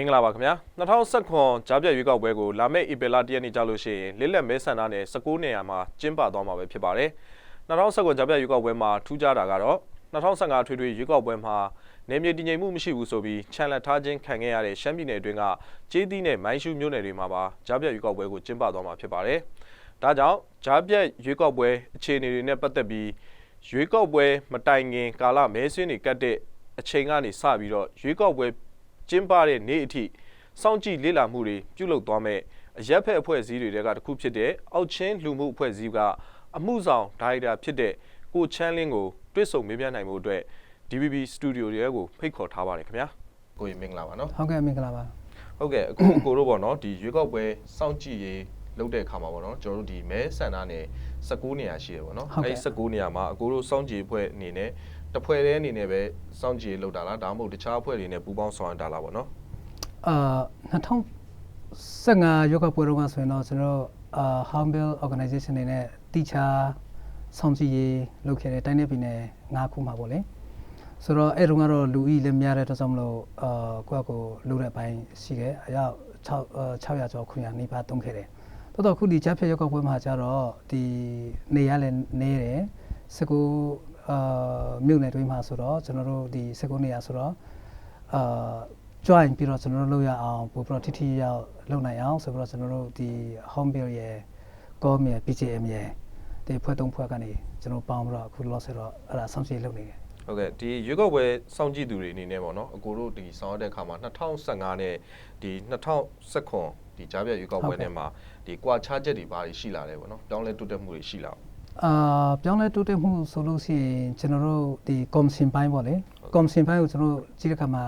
င်္ဂလာပါခင်ဗျာ2019ကြားပြတ်ရွေးကောက်ပွဲကိုလာမယ့်ဧပြီလ1ရက်နေ့ကြာလို့ရှိရင်လစ်လက်မဲဆန္ဒနယ်19နေရာမှာကျင်းပသွားမှာပဲဖြစ်ပါတယ်2019ကြားပြတ်ရွေးကောက်ပွဲမှာထူးခြားတာကတော့2015ထွေထွေရွေးကောက်ပွဲမှာနေမြေတည်ငြိမ်မှုမရှိဘူးဆိုပြီးခြံလက်ထားခြင်းခံခဲ့ရတဲ့ရှမ်းပြည်နယ်အတွင်းကကျေးသီးနဲ့မိုင်းရှူးမြို့နယ်တွေမှာပါကြားပြတ်ရွေးကောက်ပွဲကိုကျင်းပသွားမှာဖြစ်ပါတယ်ဒါကြောင့်ကြားပြတ်ရွေးကောက်ပွဲအခြေအနေတွေနဲ့ပတ်သက်ပြီးရွေးကောက်ပွဲမတိုင်ခင်ကာလမဲဆွင်းတွေကတ်တဲ့အချိန်ကနေစပြီးတော့ရွေးကောက်ပွဲ ကျင်းပတဲ့နေ့အထိစောင့်ကြည့်လေ့လာမှုတွေပြုလုပ်သွားမဲ့အရက်ဖက်အဖွဲ့အစည်းတွေကတစ်ခုဖြစ်တဲ့အောက်ချင်းလူမှုအဖွဲ့အစည်းကအမှုဆောင်ဒါရိုက်တာဖြစ်တဲ့ကိုချမ်းလင်းကိုတွေ့ဆုံမေးမြန်းနိုင်မှုအတွက် DVB Studio တွေကိုဖိတ်ခေါ်ထားပါတယ်ခင်ဗျာကိုရင်မင်္ဂလာပါနော်ဟုတ်ကဲ့မင်္ဂလာပါဟုတ်ကဲ့အခုကိုတို့ပေါ့နော်ဒီရွေးကောက်ပွဲစောင့်ကြည့်ရေးလုပ်တဲ့အခါမှာပေါ့နော်ကျွန်တော်တို့ဒီမဲဆန္ဒနယ်19နေရာရှိတယ်ပေါ့နော်အဲဒီ19နေရာမှာအကိုတို့စောင့်ကြည့်အဖွဲ့အနေနဲ့ တစ်ဖွဲ့တည်းအနေနဲ့ပဲစောင့်ကြည့်ရေးလုပ်တာလားဒါမှမဟုတ်တခြားအဖွဲ့တွေနဲ့ပူးပေါင်းဆောင်ရွက်တာလားပေါ့နော်အာ2015ယောဂပွဲတော့ကဆိုရင်တော့ကျွန်တော်တို့အာ Humble Organization နေနဲ့တိချာဆောင်ကြည့်ရေးလုပ်ခဲ့တဲ့တိုင်းနယ်ပြည်နယ်၅ခုမှာပေါ့လေဆိုတော့အဲ့တုန်းကတော့လူကြီးလည်းများတဲ့အတွက်ကြောင့်မလို့အာကိုယ့်အကိုလူတဲ့အပိုင်းရှိတယ်အယောက်6 600ကျော်900နီးပါးတုံးခဲ့တယ်တော်တော်ခုဒီဂျက်ဖြတ်ယောဂပွဲမှာကျတော့ဒီနေရလည်းနေတယ်စကူ အာမြို့နယ်တွင်းမှာဆိုတော့ကျွန်တော်တို့ဒီစကူနေရဆိုတော့အာ join ပြီးတော့ကျွန်တော်တို့လုပ်ရအောင်ပို့ပြီးတော့ထိထိရောက်လုပ်နိုင်အောင်ဆိုပြီးတော့ကျွန်တော်တို့ဒီ home bill ရဲ့ com ရဲ့ PJM ရဲ့ဒီဖွဲ့သုံးဖွဲ့ကနေကျွန်တော်ပေါင်းပြီးတော့အခုလောဆယ်တော့အဲ့ဒါဆောင်စီလုပ်နေတယ်ဟုတ်ကဲ့ဒီရွေးကောက်ပွဲစောင့်ကြည့်သူတွေအနေနဲ့ပေါ့နော်အကိုတို့ဒီဆောင်ရတဲ့အခါမှာ2015နဲ့ဒီ2019ဒီကြားပြတ်ရွေးကောက်ပွဲနဲ့မှာဒီကွာခြားချက်တွေဘာတွေရှိလာလဲပေါ့နော်ပြောင်းလဲတိုးတက်မှုတွေရှိလာအောင် အာပြောင်းလဲတိုးတက်မှုဆိုလို့ရှိရင်ကျွန်တော်တို့ဒီ commission ပိုင်းပေါ့လေ commission ပိုင်းကိုကျွန်တော်တို့ကြည့်တဲ့အခါမှာ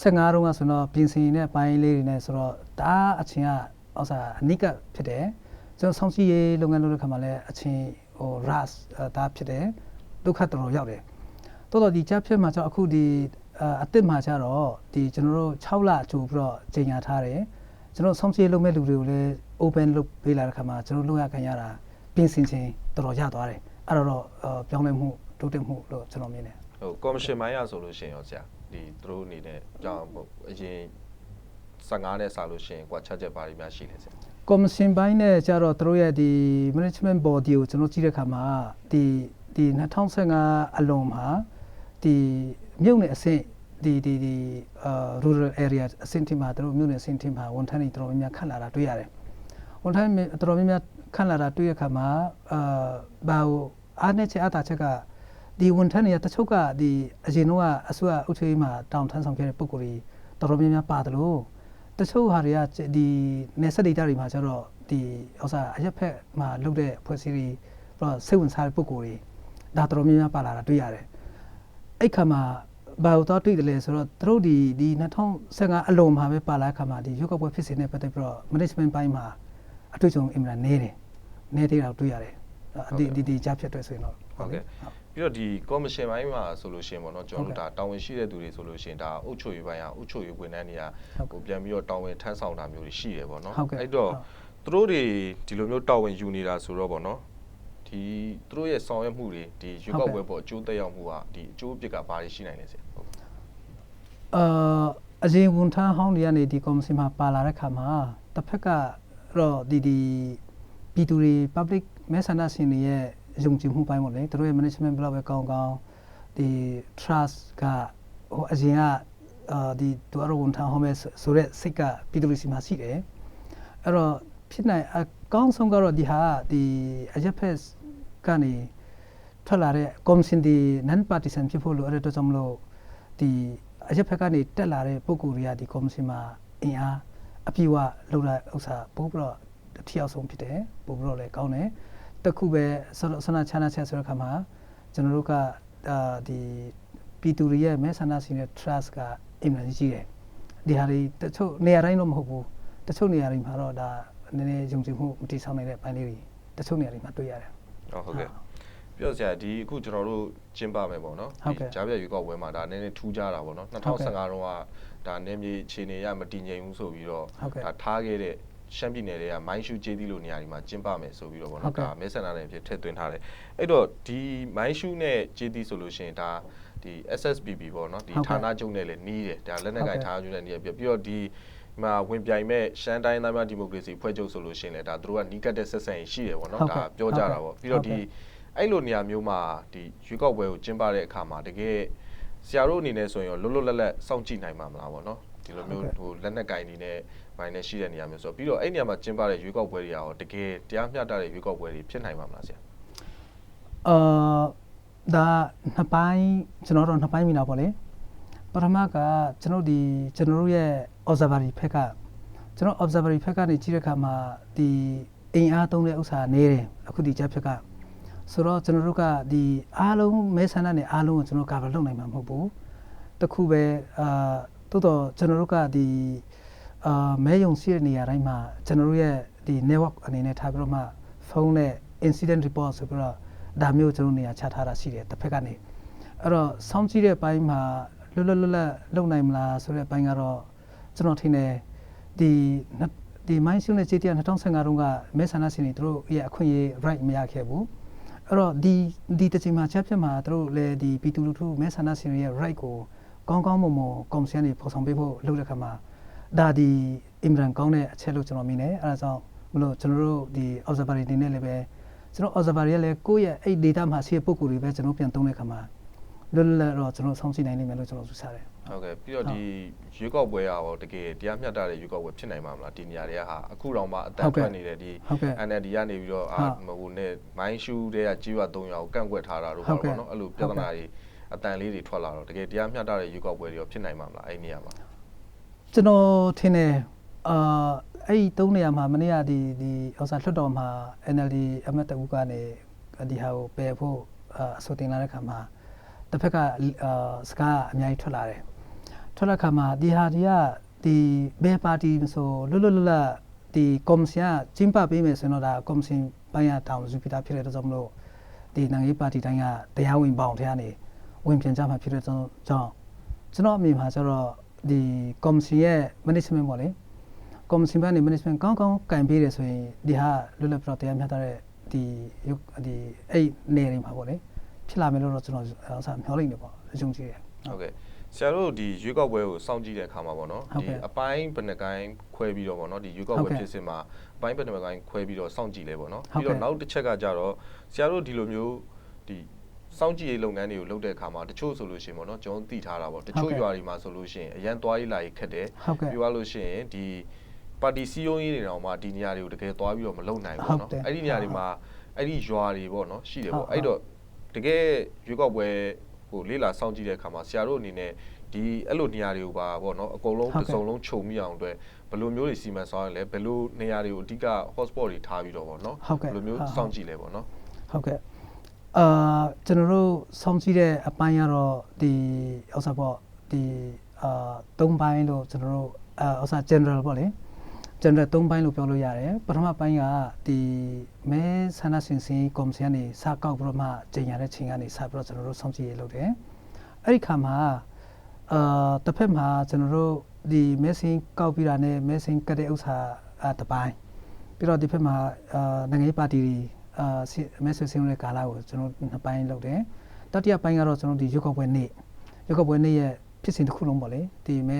15တုန်းကဆိုတော့ပြင်ဆင်တဲ့ပိုင်းလေးတွေနဲ့ဆိုတော့ဒါအချင်းကဥစားအနိကဖြစ်တယ်ကျွန်တော်ဆောင်းစီရေးလုပ်ငန်းလုပ်တဲ့ခါမှာလည်းအချင်းဟို ras ဒါဖြစ်တယ်ဒုက္ခတော်တော်ရောက်တယ်တော်တော်ဒီချက်ဖြစ်မှာကျတော့အခုဒီအာအစ်စ်မှာကျတော့ဒီကျွန်တော်တို့6လကြိုပြီးတော့ကြီးညာထားတယ်ကျွန်တော်ဆောင်းစီရေးလုပ်မဲ့လူတွေကိုလည်း open လုပ်ပေးလာတဲ့ခါမှာကျွန်တော်လုပ်ရခံရတာပြင်ဆင်ခြင်း တော်တော်ရသွားတယ်အဲ့တော့တော့အော်ပြောင်းလဲမှုတိုးတက်မှုလို့ကျွန်တော်မြင်တယ်ဟိုကော်မရှင်ပိုင်းရဆိုလို့ရှိရင်ရောဆရာဒီသူတို့အနေနဲ့ကြောင်းပေါ့အရင်15နဲ့စလို့ရှိရင်ကွာခြားချက်ဘာတွေများရှိလဲဆရာကော်မရှင်ပိုင်းနဲ့ကျတော့သူတို့ရဲ့ဒီ management body ကိုကျွန်တော်ကြည့်တဲ့အခါမှာဒီဒီ2015အလုံးမှာဒီမြို့နယ်အဆင့်ဒီဒီဒီအာ rural area အဆင့်ထိမှာသူတို့မြို့နယ်အဆင့်ထိမှာဝန်ထမ်းတွေတော်တော်များများခန့်လာတာတွေ့ရတယ်ဝန်ထမ်းတွေတော်တော်များများ ခန့်လာတာတွေ့ရခါမှာအာဘာကိုအားနဲ့ချက်အတာချက်ကဒီဝန်ထမ်းတွေကတချို့ကဒီအရင်တော့ကအစိုးရအုပ်ချုပ်ရေးမှာတောင်ထမ်းဆောင်ခဲ့တဲ့ပုံကိုယ်တွေတော်တော်များများပါတယ်လို့တချို့ဟာတွေကဒီနယ်စပ်ဒေသတွေမှာကျတော့ဒီဥစ္စာအရက်ဖက်မှာလုပ်တဲ့ဖွဲ့စည်းတွေပြီးတော့စိတ်ဝင်စားတဲ့ပုံကိုယ်တွေဒါတော်တော်များများပါလာတာတွေ့ရတယ်။အဲ့ခါမှာဘာလို့တော့တွေ့တယ်လဲဆိုတော့သူတို့ဒီဒီ2015အလုံးမှာပဲပါလာခါမှာဒီရုပ်ကပွဲဖြစ်စဉ်နဲ့ပတ်သက်ပြီးတော့ management ပိုင်းမှာ အတွေ့အကြုံအင်မတန်နေတယ်။နေသေးတာတွေ့ရတယ်။ဒီဒီဒီကြားဖြစ်တဲ့ဆိုရင်တော့ဟုတ်ကဲ့ပြီးတော့ဒီကော်မရှင်ပိုင်းမှာဆိုလို့ရှိရင်ပေါ့နော်ကျွန်တော်တို့ဒါတာဝန်ရှိတဲ့သူတွေဆိုလို့ရှိရင်ဒါအုပ်ချုပ်ရေးပိုင်းကအုပ်ချုပ်ရေးဝန်ထမ်းတွေကဟိုပြန်ပြီးတော့တာဝန်ထမ်းဆောင်တာမျိုးတွေရှိတယ်ပေါ့နော်အဲ့တော့သူတို့တွေဒီလိုမျိုးတာဝန်ယူနေတာဆိုတော့ပေါ့နော်ဒီသူတို့ရဲ့ဆောင်ရွက်မှုတွေဒီရွေးကောက်ပွဲပေါ်အကျိုးသက်ရောက်မှုကဒီအကျိုးအပြစ်ကဘာတွေရှိနိုင်လဲဆရာဟုတ်အာအရင်ဝန်ထမ်းဟောင်းတွေကနေဒီကော်မရှင်မှာပါလာတဲ့ခါမှာတစ်ဖက်က တော့ဒီဒီပြည်သူတွေ public မဲဆန္ဒရှင်တွေရဲ့ယုံကြည်မှုပိုင်းပေါ့လေသူတို့ရဲ့ management ဘယ်လောက်ပဲကောင်းကောင်းဒီ trust ကဟိုအရင်ကအာဒီသူအရဝန်ထမ်းဟောင်းမဲ့ဆိုတဲ့စိတ်ကပြည်သူတွေစီမှာရှိတယ်အဲ့တော့ဖြစ်နိုင်အကောင်းဆုံးကတော့ဒီဟာဒီ AFS ကနေထွက်လာတဲ့ commission ဒီ non partisan ဖြစ်ဖို့လိုအဲ့တဲ့အတွက်ကြောင့်မလို့ဒီအရက်ဖက်ကနေတက်လာတဲ့ပုံကိုယ်တွေကဒီကော်မရှင်မှာအင်အား အပြည့်အဝလောက်လာဥစ္စာပို့ပြီးတော့အထီအောင်ဆုံးဖြစ်တယ်ပို့ပြီးတော့လည်းကောင်းတယ်တခုပဲဆဆန္ဒချာနာချက်ဆိုတဲ့ခါမှာကျွန်တော်တို့ကအာဒီပြည်သူတွေရဲ့မဲဆန္ဒရှင်ရဲ့ trust ကအင်မတန်ကြီးတယ်ဒီဟာတွေတချို့နေရာတိုင်းတော့မဟုတ်ဘူးတချို့နေရာတွေမှာတော့ဒါနည်းနည်းယုံကြည်မှုမတည်ဆောက်နိုင်တဲ့ပိုင်းလေးတွေတချို့နေရာတွေမှာတွေ့ရတယ်ဟုတ်ကဲ့ ပြောဆရာဒီအခုကျွန်တော်တို့ကျင်းပမယ်ပေါ့နော်ဟုတ်ကဲ့ ကြားပြရွေးကောက်ပွဲမှာဒါနည်းနည်းထူးခြားတာပေါ့နော်ဟုတ်ကဲ့2015တုန်းကဒါနေမြေအခြေအနေရမတည်ငြိမ်ဘူးဆိုပြီးတော့ဟုတ်ကဲ့ဒါထားခဲ့တဲ့ရှမ်းပြည်နယ်တွေကမိုင်းရှူကျေးသီးလိုနေရာတွေမှာကျင်းပမယ်ဆိုပြီးတော့ပေါ့ဟုတ်နော်ကဲ့ ဒါမဲဆန္ဒနယ်ဖြစ်ထည့်သွင်းထားတယ်အဲ့တော့ဒီမိုင်းရှူနဲ့ကျေးသီးဆိုလို့ရှိရင်ဒါဒီ SSPP ပေါ့နော်ဒီဟုတ်ကဲ့ဌာနချုပ်နဲ့လည်းနီးတယ်ဒါလက်နက်ကိုင်ဟုတ်ကဲ့ ဌာနချုပ်နဲ့နီးတယ်ပြီးပြီးတော့ဒီမှာဝင်ပြိုင်မဲ့ရှမ်းတိုင်းသားများဒီမိုကရေစီဖွဲ့ချုပ်ဆိုလို့ရှိရင်လည်းဒါသူတို့ကနီးကပ်တဲ့ဆက်ဆံရေးရှိတယ်ပေါ့နော်ဟုတ်ကဲ့ဒါပြောကြတာပေါ့ပြီးတော့ဟုတ်ဒီကဲ့ အဲ့လိုနေရာမျိုးမှာဒီရွေးကောက်ပွဲကိုကျင်းပတဲ့အခါမှာတကယ်ဆရာတို့အနေနဲ့ဆိုရင်ရောလွတ်လွတ်လပ်လပ်စောင့်ကြည့်နိုင်မှာမလားပေါ့နော်ဒီလိုမျိုးဟုတ်ကဲ့ဟိုလက်နက်ကင်အနေနဲ့မိုင်းနဲ့ရှိတဲ့နေရာမျိုးဆိုတော့ပြီးတော့အဲ့နေရာမှာကျင်းပတဲ့ရွေးကောက်ပွဲတွေရောတကယ်တရားမျှတတဲ့ရွေးကောက်ပွဲတွေဖြစ်နိုင်မှာမလားဆရာအာဒါနှစ်ပိုင်းကျွန်တော်တို့နှစ်ပိုင်းမိတာပေါ့လေပထမကကျွန်တော်ဒီကျွန်တော်တို့ရဲ့ observatory ဖက်ကကျွန်တော် observatory ဖက်ကနေကြည့်တဲ့အခါမှာဒီအင်အားသုံးတဲ့ဥစ္စာနေတယ်အခုဒီချက်ဖက်က ဆိုတော့ကျွန်တော်တို့ကဒီအားလုံးမဲဆန္ဒနဲ့အားလုံးကိုကျွန်တော် cover လုပ်နိုင်မှာမဟုတ်ဘူးတခုပဲအာတိုးတော့ကျွန်တော်တို့ကဒီအာမဲယုံရှိတဲ့နေရာတိုင်းမှာကျွန်တော်တို့ရဲ့ဒီ network အနေနဲ့ထားပြီးတော့မှဖုန်းနဲ့ incident report ဆိုပြီးတော့ဒါမျိုးကျွန်တော်နေရာချထားတာရှိတယ်တစ်ဖက်ကနေအဲ့တော့စောင့်ကြည့်တဲ့ဘိုင်းမှာလွတ်လွတ်လပ်လပ်လုပ်နိုင်မလားဆိုတဲ့ဘိုင်းကတော့ကျွန်တော်ထင်တယ်ဒီနှစ်ဒီ mind shield နဲ့ JTR 2015တုန်းကမဲဆန္ဒရှင်တွေတို့ရဲ့အခွင့်အရေး right မရခဲ့ဘူး အဲ့တော့ဒီဒီတစ်ချိန်မှာချက်ဖြစ်မှာတို့လည်းဒီပြည်သူလူထုမဲဆန္ဒရှင်တွေရဲ့ right ကိုကောင်းကောင်းမွန်မွန်ကော်မရှင်တွေပေါ်ဆောင်ပေးဖို့လုပ်တဲ့ခါမှာဒါဒီအင်မတန်ကောင်းတဲ့အချက်လို့ကျွန်တော်မြင်တယ်အဲဒါကြောင့်မလို့ကျွန်တော်တို့ဒီ observatory တွေနဲ့လည်းပဲကျွန်တော် observatory ရဲ့လည်းကိုယ့်ရဲ့အဲ့ data မှာရှိတဲ့ပုံကိုယ်တွေပဲကျွန်တော်ပြန်သုံးတဲ့ခါမှာလွတ်လွတ်လပ်တော့ကျွန်တော်ဆောင်းကြည့်နိုင်လိမ့်မယ်လို့ကျွန်တော်ယူဆတယ် ဟုတ်ကဲ့ပြီးတော့ဒီရွေးကောက်ပွဲရောတကယ်တရားမျှတတဲ့ရွေးကောက်ပွဲဖြစ်နိုင်မှာမလားဒီနေရာတွေကဟာအခုတော့မှအတန်ထွက်နေတဲ့ဒီဟုတ်ကဲ့ NLD ကနေပြီးတော့အာဟုတ်ဟိုနဲ့မိုင်းရှူတွေကကြီးရွာ3ရွာကိုကန့်ကွက်ထားတာတို့ဟုပေါ့တ်ကဲ့နော်အဲ့လိုပြဿနာတွေအတန်လေးတွေထွက်လာတော့တကယ်တရားမျှတတဲ့ရွေးကောက်ပွဲတွေရောဖြစ်နိုင်မှာမလားအဲ့ဒီနေရာမှာကျွန်တော်ထင်တယ်အာအဲ့ဒီသုံးနေရာမှာမနေ့ကဒီဒီဥစ္စာလွှတ်တော်မှာ NLD အမတ်တအူကနေဒီဟာကိုပယ်ဖို့အာအဆိုတင်လာတဲ့ခါမှာတစ်ဖက်ကအာစကားအများကြီးထွက်လာတယ် ထွက်လာခါမှာဒီဟာဒီကဒီဘယ်ပါတီမဆိုလွတ်လွတ်လပ်လပ်ဒီကော်မရှင်ကကျင်းပပေးမယ်ဆိုရင်တော့ဒါကော်မရှင်ပိုင်းရတောင်းစုပြတာဖြစ်တဲ့အတွက်ကြောင့်မလို့ဒီနိုင်ငံရေးပါတီတိုင်းကတရားဝင်ပေါင်းထဲကနေဝင်ပြန်ကြမှာဖြစ်တဲ့ကြောင့်ကြောင့်ကျွန်တော်အမြင်မှာကျတော့ဒီကော်မရှင်ရဲ့ management ပေါ့လေကော်မရှင်ဘက်ကနေ management ကောင်းကောင်းကင်ပေးတယ်ဆိုရင်ဒီဟာလွတ်လပ်ပြီးတော့တရားမျှတတဲ့ဒီရုပ်ဒီအဲ့နေနေမှာပေါ့လေဖြစ်လာမယ်လို့တော့ကျွန်တော်အစားမျှော်လင့်နေပေါ့အယုံကြည်တယ်ဟုတ်ကဲ့ ဆရာတို့ဒီရွေးကောက်ပွဲကိုစောင့်ကြည့်တဲ့အခါမှာပေါ့နော်ဟုတ်ဒီကဲ့ အပိုင်းဘယ်နှကိုင်းခွဲပြီးတော့ပေါ့နော်ဒီရွေးကောက်ပွဲဟုတ်ကဲ့ဖြစ်စဉ်မှာအပိုင်းဘယ်နှကိုင်းခွဲပြီးတော့စောင့်ကြည့်လဲပေါ့နော်ဟုတ်ပြီးကဲ့ တော့နောက်တစ်ချက်ကကြတော့ဆရာတို့ဒီလိုမျိုးဒီစောင့်ကြည့်ရေးလုပ်ငန်းတွေကိုလုပ်တဲ့အခါမှာတချို့ဆိုလို့ရှိရင်ပေါ့နော်ကျွန်တော်သိထားတာပေါ့တချို့ရွာတွေမှာဆိုလို့ရှိရင်အရန်သွားရေးလာရေးခက်တယ် ဟုတ်ကဲ့ ပြောရလို့ရှိရင်ဒီပါတီစည်းရုံးရေးတွေတောင်မှဒီနေရာတွေကိုတကယ်သွားပြီးတော့မလုံနိုင်ဘူးဟုတ်နော်တယ်အဲ့ဒီနေရာတွေမှာအဲ့ဒီရွာတွေပေါ့နော်ရှိတယ်ပေါ့ဟုတ်ဟုတ် အဲ့တော့တကယ်ရွေးကောက်ပွဲ ဟိုလေ့လာစောင့်ကြည့်တဲ့အခါမှာဆရာတို့အနေနဲ့ဒီအဲ့လိုနေရာတွေကိုပါပေါ့နော်အကုန်လုံးတစ်စုံလုံးခြုံမိအောင်အတွက်ဘယ်လိုမျိုးတွေစီမံဆောင်ရလဲဘယ်လိုနေရာတွေကိုအဓိက hotspot တွေထားပြီးတော့ပေါ့နော်ဘယ်လိုမျိုးစောင့်ကြည့်လဲပေါ့နော်ဟုတ်ကဲ့အာကျွန်တော်တို့စောင့်ကြည့်တဲ့အပိုင်းကတော့ဒီဥစ္စာပေါ့ဒီအာ၃ပိုင်းလို့ကျွန်တော်တို့အာဥစ္စာ general ပေါ့လေ general ၃ပိုင်းလို့ပြောလို့ရတယ်ပထမပိုင်းကဒီမဲဆန္ဒရှင်စင်ကော်မရှင်ကနေစကောက်ပြီးတော့မှကြီးညာတဲ့ချိန်ကနေစပြီးတော့ကျွန်တော်တို့စောင့်ကြည့်ရေးလုပ်တယ်အဲ့ဒီခါမှာအာတစ်ဖက်မှာကျွန်တော်တို့ဒီမဲစင်ကောက်ပြီးတာနဲ့မဲစင်ကတ်တဲ့ဥစ္စာအတစ်ပိုင်းပြီးတော့ဒီဘက်မှာအာနိုင်ငံရေးပါတီတွေအာမဲဆွေးစင်းတဲ့ကာလကိုကျွန်တော်နှစ်ပိုင်းလုပ်တယ်တတိယပိုင်းကတော့ကျွန်တော်ဒီရွက်ကောက်ပွဲနေ့ရွက်ကောက်ပွဲနေ့ရဲ့ဖြစ်စဉ်တစ်ခုလုံးပေါ့လေဒီမဲ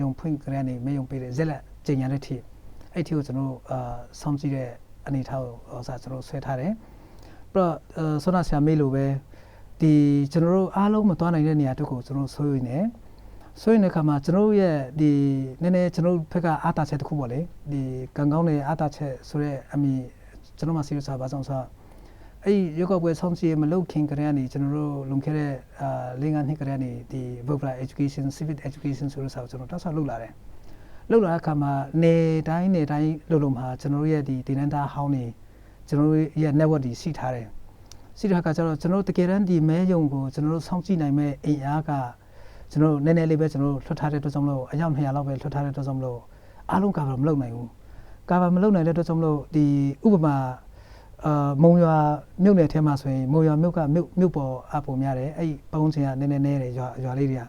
ယုံဖွင့်ကြရနေမဲယုံပေးတဲ့ဇက်လက်ကျင်ညာတဲ့ထိ အဲ့ဒီကိုကျွန်တော်အာစောင့်ကြည့်တဲ့အနေအထားကိုဟောစားကျွန်တော်ဆွဲထားတယ်ပြီးတော့အာဆောနာဆရာမေးလိုပဲဒီကျွန်တော်တို့အားလုံးမသွားနိုင်တဲ့နေရာတို့ကိုကျွန်တော်ဆိုရင်နေဆိုရင်တဲ့ခါမှာကျွန်တော်တို့ရဲ့ဒီနည်းနည်းကျွန်တော်တို့ဘက်ကအားတာချက်တစ်ခုပေါ့လေဒီကံကောင်းတဲ့အားတာချက်ဆိုတော့အမိကျွန်တော်မှ serious ပါဆောင်ဆိုအဲ့ဒီရုပ်ကပွဲဆောင်းစီမလုပ်ခင်ကတည်းကနေကျွန်တော်တို့လုံခဲ့တဲ့အာလင်းကနှစ်ကတည်းကနေဒီ voter education civic education ဆိုတဲ့စာကိုကျွန်တော်တောက်ဆောက်လုပ်လာတယ် လုပ်လာတဲ့အခါမှာနေတိုင်းနေတိုင်းလုပ်လို့မှာကျွန်တော်တို့ရဲ့ဒီဒီနန်တာဟောင်းနေကျွန်တော်တို့ရဲ့ network တွေရှိထားတယ်ရှိတဲ့အခါကျတော့ကျွန်တော်တို့တကယ်တမ်းဒီမဲယုံကိုကျွန်တော်တို့စောင့်ကြည့်နိုင်မဲ့အိမ်အားကကျွန်တော်တို့နည်းနည်းလေးပဲကျွန်တော်တို့လွှတ်ထားတဲ့အတွက်ကြောင့်မလို့အယောက်200လောက်ပဲလွှတ်ထားတဲ့အတွက်ကြောင့်မလို့အားလုံးကာဗာမလုပ်နိုင်ဘူးကာဗာမလုပ်နိုင်တဲ့အတွက်ကြောင့်မလို့ဒီဥပမာအာမုံရွာမြို့နယ်ထဲမှာဆိုရင်မုံရွာမြို့ကမြို့မြို့ပေါ်အပုံများတယ်အဲ့ဒီပုံစံကနည်းနည်းနည်းတယ်ရွာရွာလေးတွေက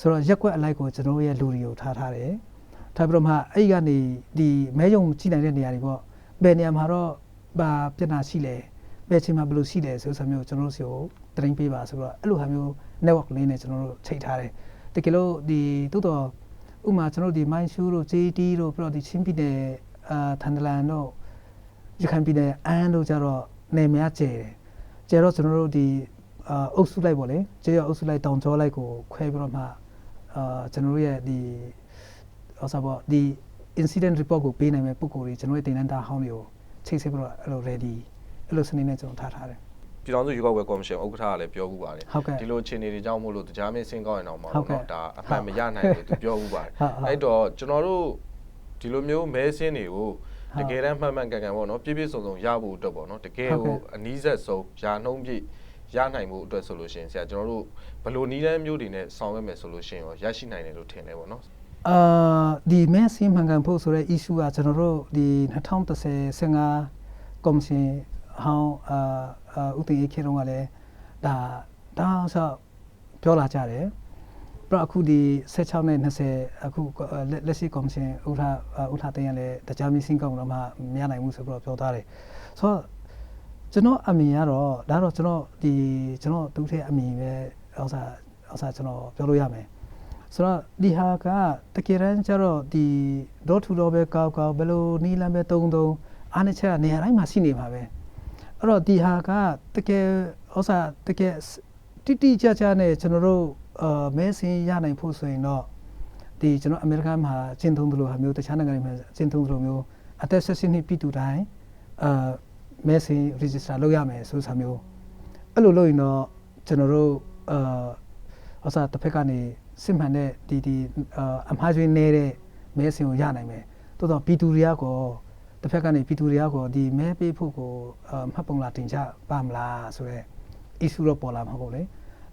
ဆိုတော့ရက်ကွက်အလိုက်ကိုကျွန်တော်တို့ရဲ့လူတွေကိုထားထားတယ် ထားပြီးတော့မှအဲ့ဒီကနေဒီမဲယုံကြည့်နိုင်တဲ့နေရာတွေပေါ့ဘယ်နေရာမှာတော့ဘာပြဿနာရှိလဲဘယ်အချိန်မှာဘယ်လိုရှိလဲဆိုတဲ့မျိုးကျွန်တော်တို့စီကိုတရင်ပေးပါဆိုတော့အဲ့လိုဟာမျိုး network လေးနဲ့ကျွန်တော်တို့ချိန်ထားတယ်တကယ်လို့ဒီတိုးတော့ဥပမာကျွန်တော်တို့ဒီ mine show တို့ JD တို့ပြီးတော့ဒီချင်းပြည်နယ်အာသန္တလန်တို့ရခိုင်ပြည်နယ်အန်းတို့ကြတော့နေမရကျဲတယ်ကျဲတော့ကျွန်တော်တို့ဒီအာအုပ်စုလိုက်ပေါ့လေကျေးရအုပ်စုလိုက်တောင်ကျောလိုက်ကိုခွဲပြီးတော့မှအာကျွန်တော်တို့ရဲ့ဒီ ဟောစားပေါ့ဒီ incident report ကိုပေးနိုင်မဲ့ပုံကိုယ်တွေကျွန်တော်တို့တင်နန်းတာဟောင်းတွေကိုချိတ်ဆက်ပြီးတော့အဲ့လို ready အဲ့လိုစနစ်နဲ့ကျွန်တော်ထားထားတယ်ပြည်ထောင်စုရွေးကောက်ပွဲကော်မရှင်ဥက္ကဋ္ဌကလည်းပြောဥပါတယ်ဟုတ်ကဲ့ဒီလိုအခြေအနေတွေကြောင့်မို့လို့တရားမင်းစင်းကောင်းရင်တော့မှာဟုတ်ကဲ့တော့ဒါအမှန်မရနိုင်ဘူးသူပြောဥပါတယ်ဟုတ်ဟုတ်အဲ့တော့ကျွန်တော်တို့ဒီလိုမျိုးမဲစင်းတွေကိုဟုတ်တကယ်တမ်းမှန်မှန်ကန်ကန်ပေါ့နော်ပြည့်ပြည့်စုံစုံရဖို့အတွက်ပေါ့နော်တကယ်ဟုတ်ကိုကဲ့အနည်းဆက်ဆုံးယာနှုံးပြည့်ရနိုင်မှုအတွက်ဆိုလို့ရှိရင်ဆရာကျွန်တော်တို့ဘယ်လိုနည်းလမ်းမျိုးတွေနဲ့ဆောင်ရွက်မယ်ဆိုလို့ရှိရင်ရောရရှိနိုင်တယ်လို့ထင်တယ်ပေါ့နော် အာဒီမဲစင်းမှန်ကန်ဖို့ဆိုတဲ့ issue ကကျွန်တော်တို့ဒီ2010 15ကော်မရှင်ဟောင်းအာအာဥတည်ခေတုန်းကလည်းဒါဒါဆိုပြောလာကြတယ်ပြတော့အခုဒီ16နဲ့20အခုလက်လက်ရှိကော်မရှင်ဥထာဥထာတင်ရလဲတရားမင်းစင်းကောင်းတော့မှမရနိုင်ဘူးဆိုပြီးတော့ပြောသားတယ်ဆိုတော့ကျွန်တော်အမြင်ကတော့ဒါတော့ကျွန်တော်ဒီကျွန်တော်သူထဲအမြင်ပဲဥစားဥစားကျွန်တော်ပြောလို့ရမယ် ဆိုတော့ဒီဟာကတကယ်တမ်းကျတော့ဒီ dot to dot ပဲကောက်ကောက်ဘယ်လိုနီးလမ်းပဲတုံးတုံးအားနဲ့ချက်ကနေရာတိုင်းမှာရှိနေမှာပဲအဲ့တော့ဒီဟာကတကယ်ဥစားတကယ်တိတိကျကျနဲ့ကျွန်တော်တို့အာမဲစင်းရနိုင်ဖို့ဆိုရင်တော့ဒီကျွန်တော်အမေရိကန်မှာကျင့်သုံးသလိုဟာမျိုးတခြားနိုင်ငံတွေမှာကျင့်သုံးသလိုမျိုးအသက်16နှစ်ပြည့်သူတိုင်းအာ message register လုပ်ရမယ်ဆိုစာမျိုးအဲ့လိုလုပ်ရင်တော့ကျွန်တော်တို့အာအစားတစ်ဖက်ကနေ စစ်မှန်တဲ့ဒီဒီအာအမှားကျွင်းနေတဲ့ message ကိုရနိုင်မယ်တိုးတော့ပြည်သူတွေကကောတစ်ဖက်ကနေပြည်သူတွေကကောဒီမဲပေးဖို့ကိုအာမှတ်ပုံလာတင်ကြပါမလားဆိုတော့ issue တော့ပေါ်လာမှာပေါ့လေ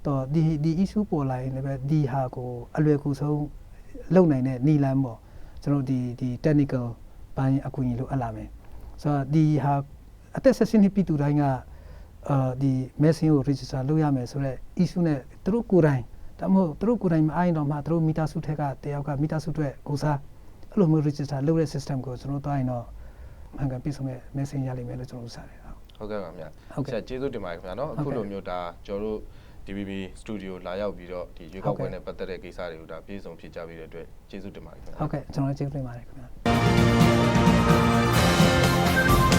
တော့ဒီဒီ issue ပေါ်လာရင်လည်းပဲဒီဟာကိုအလွယ်ကူဆုံးလုပ်နိုင်တဲ့နီလန်းပေါ့ကျွန်တော်ဒီဒီ technical ဘိုင်းအကူအညီလိုအပ်လာမယ်ဆိုတော့ဒီဟာအသက်16နှစ်ပြည့်သူတိုင်းကအာဒီ message ကို register လုပ်ရမယ်ဆိုတော့ issue နဲ့သူတို့ကိုယ်တိုင် ဒါမှမဟုတ်သူတို့ကိုယ်တိုင်မအိုင်းတော့မှသူတို့မီတာစုထက်ကတယောက်ကမီတာစုတွေကိုစားအဲ့လိုမျိုး register လုပ်တဲ့ system ကိုကျွန်တော်တို့တွားရင်တော့မှန်ကန်ပြည့်စုံတဲ့ message ရလိမ့်မယ်လို့ကျွန်တော်တို့စားတယ်ဟုတ်ဟုတ်ကဲ့ပါခင်ဗျာဟုတ်ကဲ့ဆရာကျေးဇူးတင်ပါတယ်ခင်ဗျာနော်ဟုတ်အခုကဲ့လိုမျိုးဒါကျွန်တော်တို့ DBB Studio လာရောက်ပြီးတော့ဒီရွေးကောက်ပွဲနဲ့ပတ်သက်တဲ့ကိစ္စတွေကိုဒါပြည်စုံဖြေကြပြီးတဲ့အတွက်ကျေးဇူးတင်ပါတယ်ခင်ဗျာဟုတ်ကဲ့ကျွန်တော်လည်းကျေးဇူးတင်ပါတယ်ခင်ဗျာ